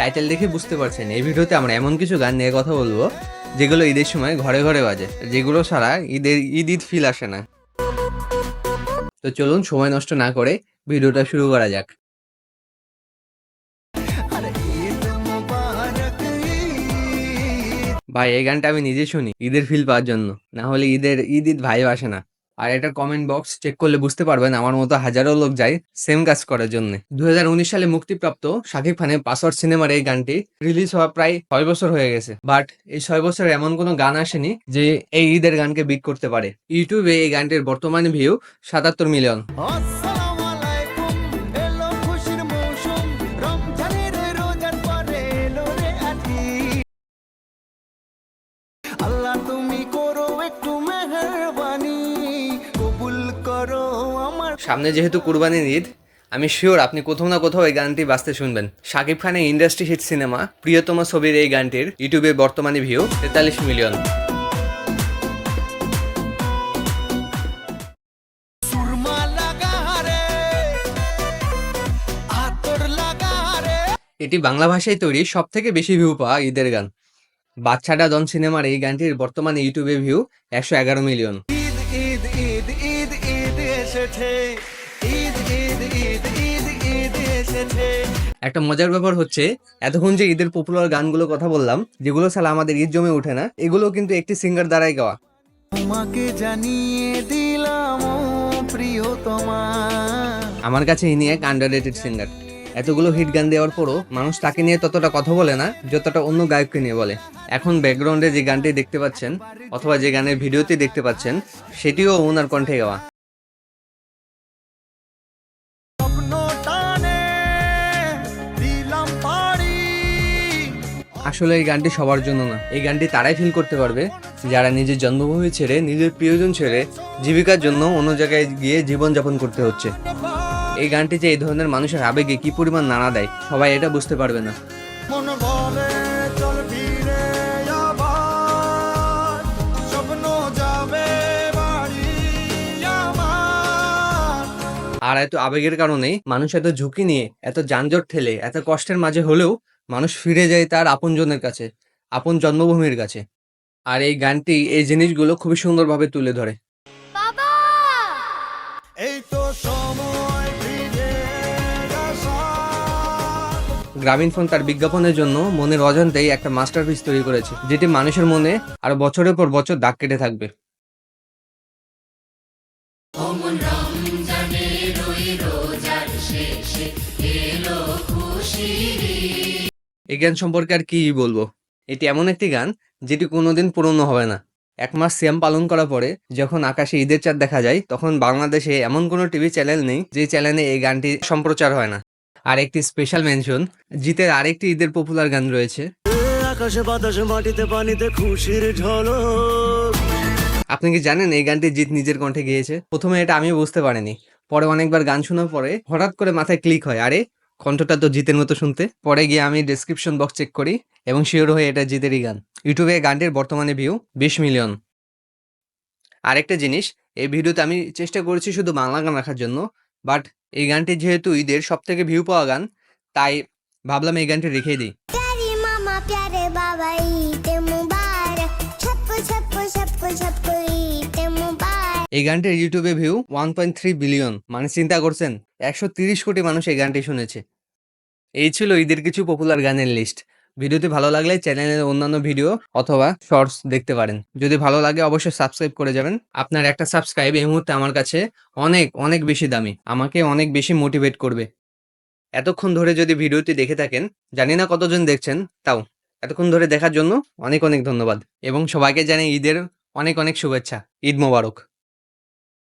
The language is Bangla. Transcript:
টাইটেল দেখে বুঝতে পারছেন। এই ভিডিওতে আমরা এমন কিছু গান নিয়ে কথা বলব, যেগুলো ঈদের সময় ঘরে ঘরে বাজে। যেগুলো ছাড়া ঈদের, ঈদ ঈদ ফিল আসে না। তো চলুন সময় নষ্ট না করে ভিডিওটা শুরু করা যাক। ভাই, এই গানটা আমি নিজে শুনি ঈদের ফিল পাওয়ার জন্য। না হলে ঈদের, ঈদ ঈদ ভাই আসে না। আর এটা কমেন্ট বক্স চেক করলে বুঝতে পারবেন আমার মতো হাজারো লোক যায় সেম কাজ করার জন্য। দু হাজার উনিশ সালে মুক্তিপ্রাপ্ত শাকিব খানের পাসওয়ার্ড সিনেমার এই গানটি রিলিজ হওয়া প্রায় ছয় বছর হয়ে গেছে। বাট এই ছয় বছর এমন কোনো গান আসেনি যে এই ঈদের গানকে বিক করতে পারে। ইউটিউবে এই গানটির বর্তমান ভিউ সাতাত্তর মিলিয়ন সামনে যেহেতু কুরবানির ঈদ আমি শিওর আপনি কোথাও না কোথাও এই গানটি বাজতে শুনবেন। শাকিব খানের ইন্ডাস্ট্রি হিট সিনেমা প্রিয়তম ছবির এই গানটির ইউটিউবে বর্তমানে ভিউ তেতাল্লিশ মিলিয়ন এটি বাংলা ভাষায় তৈরি সব থেকে বেশি ভিউ পাওয়া ঈদের গান। বাচ্চাটা দন সিনেমার এই গানটির বর্তমানে ইউটিউবে ভিউ একশো এগারো মিলিয়ন ঈদ ঈদ ঈদ এসেছে। ঈদ ঈদ ঈদ ঈদ ঈদ এসেছে। একটা মজার ব্যাপার হচ্ছে এতক্ষণ যে ঈদের পপুলার গানগুলো কথা বললাম যেগুলো ছাড়া আমাদের ঈদ জমে ওঠে না এগুলো কিন্তু একটি সিঙ্গার দ্বারাই গাওয়া। তোমাকে জানিয়ে দিলাম ও প্রিয়তমা। আমার কাছে ইনি এক আন্ডার সিঙ্গার এতগুলো হিট গান দেওয়ার পরও মানুষ তাকে নিয়ে ততটা কথা বলে না যতটা অন্য গায়ককে নিয়ে বলে। এখন ব্যাকগ্রাউন্ডে যে গানটি দেখতে পাচ্ছেন অথবা যে গানের ভিডিওতে দেখতে পাচ্ছেন সেটিও ওনার কণ্ঠে গাওয়া। আসলে এই গানটি সবার জন্য না। এই গানটি তারাই ফিল করতে পারবে যারা নিজের জন্মভূমি ছেড়ে নিজের প্রিয়জন ছেড়ে জীবিকার জন্য অন্য জায়গায় গিয়ে জীবনযাপন করতে হচ্ছে। এই গানটি যে এই ধরনের মানুষের আবেগে কি পরিমাণ নাড়া দেয় সবাই এটা বুঝতে পারবে না। আর এত আবেগের কারণেই মানুষ এত ঝুঁকি নিয়ে এত যানজট ঠেলে এত কষ্টের মাঝে হলেও মানুষ ফিরে যায় তার আপনজনের কাছে আপন জন্মভূমির কাছে। আর এই গানটি এই জিনিসগুলো খুবই সুন্দরভাবে তুলে ধরে। এই তো সময় গ্রামীণ ফোন তার বিজ্ঞাপনের জন্য মনের অজান্তেই একটা মাস্টারপিস তৈরি করেছে যেটি মানুষের মনে আর বছরের পর বছর দাগ কেটে থাকবে। এই গান সম্পর্কে আর কি বলব? এটি এমন একটি গান যেটি কোনোদিন পুরনো হবে না। এক মাস সিয়াম পালন করার পরে যখন আকাশে ঈদের চাঁদ দেখা যায় তখন বাংলাদেশে এমন কোনো টিভি চ্যানেল নেই যে চ্যানেলে এই গানটি সম্প্রচার হয় না। আর একটি স্পেশাল মেনশন জিতের আরেকটি ঈদের পপুলার গান রয়েছে। আকাশে বাতাসে মাটিতে পানিতে খুশির ঝলক। আপনি কি জানেন এই গানটি জিত নিজের কণ্ঠে গেয়েছে? প্রথমে এটা আমি বুঝতে পারিনি। পরে অনেকবার গান শোনার পরে হঠাৎ করে মাথায় ক্লিক হয় আরে কণ্ঠটা তো জিতের মতো শুনতে। পরে গিয়ে আমি ডেসক্রিপশন বক্স চেক করি এবং শিওর হয়ে এটা জিতেরই গান। ইউটিউবে গানটির বর্তমানে ভিউ বিশ মিলিয়ন আরেকটা জিনিস, এই ভিডিওতে আমি চেষ্টা করেছি শুধু বাংলা গান রাখার জন্য বাট এই গানটি যেহেতু ঈদের সব থেকে ভিউ পাওয়া গান, তাই ভাবলাম এই গানটি রেখে দিই। বাবা এই গানটির ইউটিউবে view one point three billion মানে চিন্তা করছেন, একশো তিরিশ কোটি মানুষ এই গানটি শুনেছে। এই ছিল ঈদের কিছু পপুলার গানের লিস্ট ভিডিওটি ভালো লাগলে চ্যানেলের অন্যান্য ভিডিও অথবা শর্টস দেখতে পারেন। যদি ভালো লাগে অবশ্যই সাবস্ক্রাইব করে যাবেন। আপনার একটা সাবস্ক্রাইব এই মুহূর্তে আমার কাছে অনেক অনেক বেশি দামি। আমাকে অনেক বেশি মোটিভেট করবে। এতক্ষণ ধরে যদি ভিডিওটি দেখে থাকেন, জানি না কতজন দেখছেন, তাও। এতক্ষণ ধরে দেখার জন্য অনেক অনেক ধন্যবাদ। এবং সবাইকে জানাই ঈদের অনেক অনেক শুভেচ্ছা। ঈদ মোবারক।